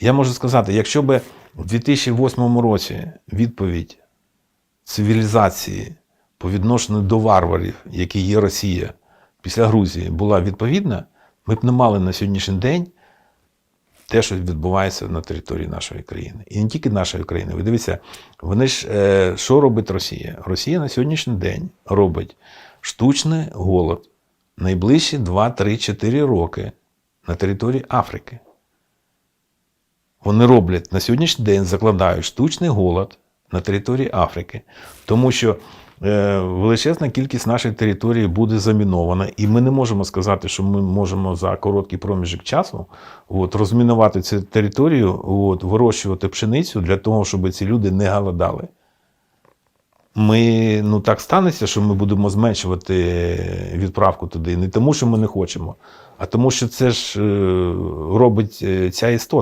Я можу сказати, якщо б у 2008 році відповідь цивілізації по відношенню до варварів, які є Росія після Грузії, була відповідна, ми б не мали на сьогоднішній день те, що відбувається на території нашої країни. І не тільки нашої країни. Ви дивіться, вони ж е, що робить Росія? Росія на сьогоднішній день робить штучний голод найближчі 2, 3, 4 роки на території Африки. Вони роблять на сьогоднішній день закладають штучний голод на території Африки, тому що е, величезна кількість нашої території буде замінована, і ми не можемо сказати, що ми можемо за короткий проміжок часу от, розмінувати цю територію, от, вирощувати пшеницю для того, щоб ці люди не голодали. Ми ну так станеться, що ми будемо зменшувати відправку туди не тому, що ми не хочемо, а тому, що це ж е, робить е, ця істота.